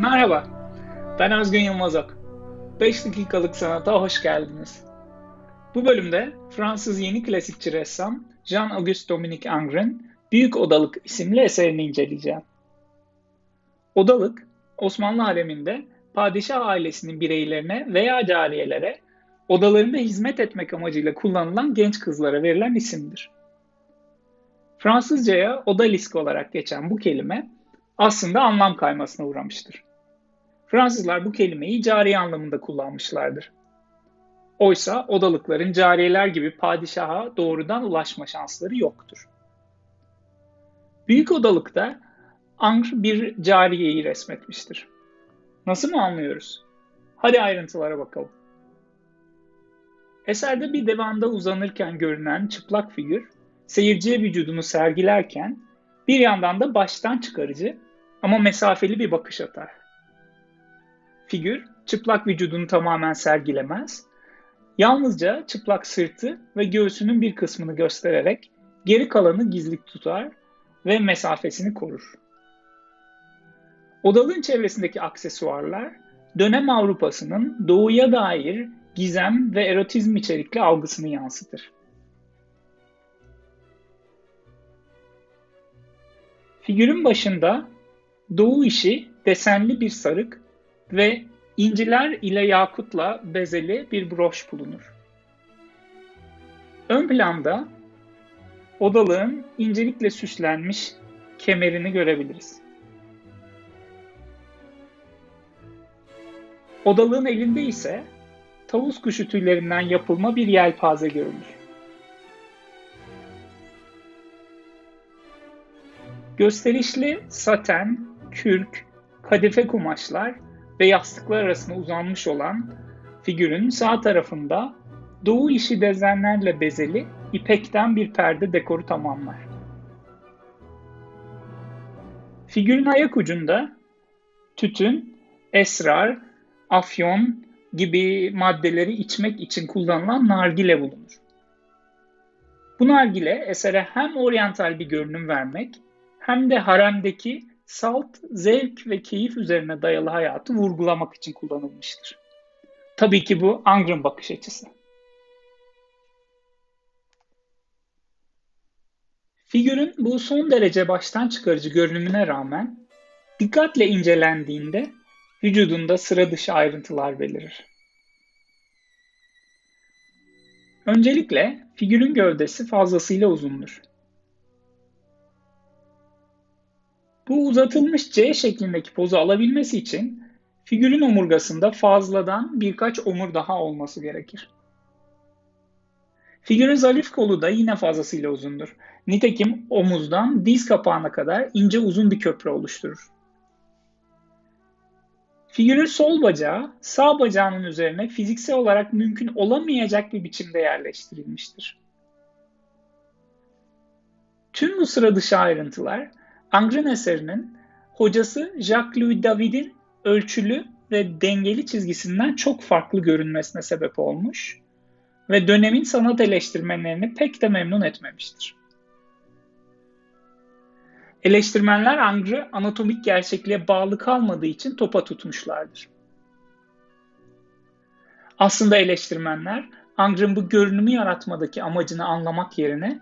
Merhaba, ben Özgün Yılmazok. 5 dakikalık sanata hoş geldiniz. Bu bölümde Fransız yeni klasikçi ressam Jean-Auguste Dominique Ingres'in Büyük Odalık isimli eserini inceleyeceğim. Odalık, Osmanlı hareminde padişah ailesinin bireylerine veya cariyelere odalarında hizmet etmek amacıyla kullanılan genç kızlara verilen isimdir. Fransızcaya odalisk olarak geçen bu kelime aslında anlam kaymasına uğramıştır. Fransızlar bu kelimeyi cariye anlamında kullanmışlardır. Oysa odalıkların cariyeler gibi padişaha doğrudan ulaşma şansları yoktur. Büyük odalıkta Angr bir cariyeyi resmetmiştir. Nasıl mı anlıyoruz? Hadi ayrıntılara bakalım. Eserde bir devanda uzanırken görünen çıplak figür, seyirciye vücudunu sergilerken bir yandan da baştan çıkarıcı ama mesafeli bir bakış atar. Figür çıplak vücudunu tamamen sergilemez, yalnızca çıplak sırtı ve göğsünün bir kısmını göstererek geri kalanı gizli tutar ve mesafesini korur. Odalığın çevresindeki aksesuarlar dönem Avrupa'sının doğuya dair gizem ve erotizm içerikli algısını yansıtır. Figürün başında doğu işi desenli bir sarık ve inciler ile yakutla bezeli bir broş bulunur. Ön planda odalığın incelikle süslenmiş kemerini görebiliriz. Odalığın elinde ise tavus kuşu tüylerinden yapılma bir yelpaze görülür. Gösterişli saten, kürk, kadife kumaşlar ve yastıklar arasında uzanmış olan figürün sağ tarafında doğu işi dezenlerle bezeli ipekten bir perde dekoru tamamlar. Figürün ayak ucunda tütün, esrar, afyon gibi maddeleri içmek için kullanılan nargile bulunur. Bu nargile esere hem oryantal bir görünüm vermek hem de haremdeki salt, zevk ve keyif üzerine dayalı hayatı vurgulamak için kullanılmıştır. Tabii ki bu Angren bakış açısı. Figürün bu son derece baştan çıkarıcı görünümüne rağmen dikkatle incelendiğinde vücudunda sıra dışı ayrıntılar belirir. Öncelikle figürün gövdesi fazlasıyla uzundur. Bu uzatılmış C şeklindeki pozu alabilmesi için figürün omurgasında fazladan birkaç omur daha olması gerekir. Figürün zarif kolu da yine fazlasıyla uzundur. Nitekim omuzdan diz kapağına kadar ince uzun bir köprü oluşturur. Figürün sol bacağı sağ bacağının üzerine fiziksel olarak mümkün olamayacak bir biçimde yerleştirilmiştir. Tüm bu sıra dışı ayrıntılar Angren eserinin hocası Jacques-Louis David'in ölçülü ve dengeli çizgisinden çok farklı görünmesine sebep olmuş ve dönemin sanat eleştirmenlerini pek de memnun etmemiştir. Eleştirmenler Angre anatomik gerçekliğe bağlı kalmadığı için topa tutmuşlardır. Aslında eleştirmenler Angre'ın bu görünümü yaratmadaki amacını anlamak yerine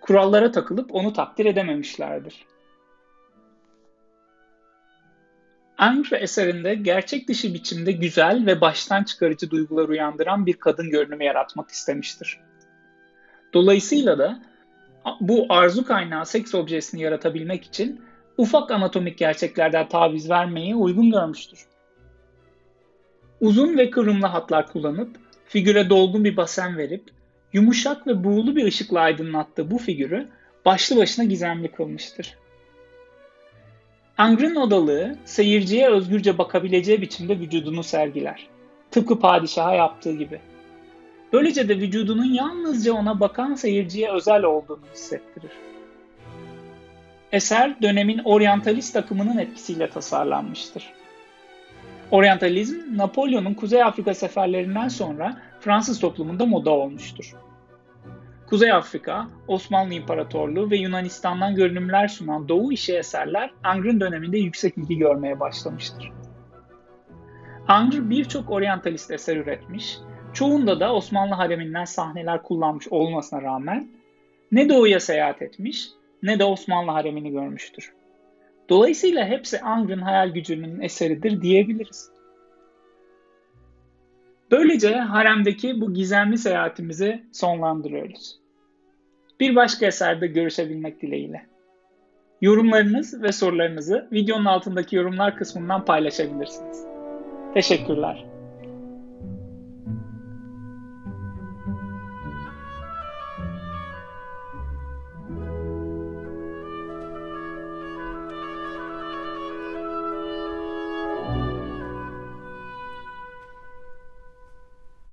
kurallara takılıp onu takdir edememişlerdir. Angre eserinde gerçek dışı biçimde güzel ve baştan çıkarıcı duygular uyandıran bir kadın görünümü yaratmak istemiştir. Dolayısıyla da bu arzu kaynağı seks objesini yaratabilmek için ufak anatomik gerçeklerden taviz vermeyi uygun görmüştür. Uzun ve kıvrımlı hatlar kullanıp figüre dolgun bir basen verip yumuşak ve buğulu bir ışıkla aydınlattığı bu figürü başlı başına gizemli kılmıştır. Angren odalığı seyirciye özgürce bakabileceği biçimde vücudunu sergiler. Tıpkı padişaha yaptığı gibi. Böylece de vücudunun yalnızca ona bakan seyirciye özel olduğunu hissettirir. Eser dönemin oryantalist akımının etkisiyle tasarlanmıştır. Oryantalizm, Napolyon'un Kuzey Afrika seferlerinden sonra Fransız toplumunda moda olmuştur. Kuzey Afrika, Osmanlı İmparatorluğu ve Yunanistan'dan görünümler sunan Doğu işi eserler Angren döneminde yüksek ilgi görmeye başlamıştır. Angr birçok oryantalist eser üretmiş, çoğunda da Osmanlı hareminden sahneler kullanmış olmasına rağmen ne doğuya seyahat etmiş ne de Osmanlı haremini görmüştür. Dolayısıyla hepsi Angr'ın hayal gücünün eseridir diyebiliriz. Böylece haremdeki bu gizemli seyahatimizi sonlandırıyoruz. Bir başka eserde görüşebilmek dileğiyle. Yorumlarınız ve sorularınızı videonun altındaki yorumlar kısmından paylaşabilirsiniz. Teşekkürler.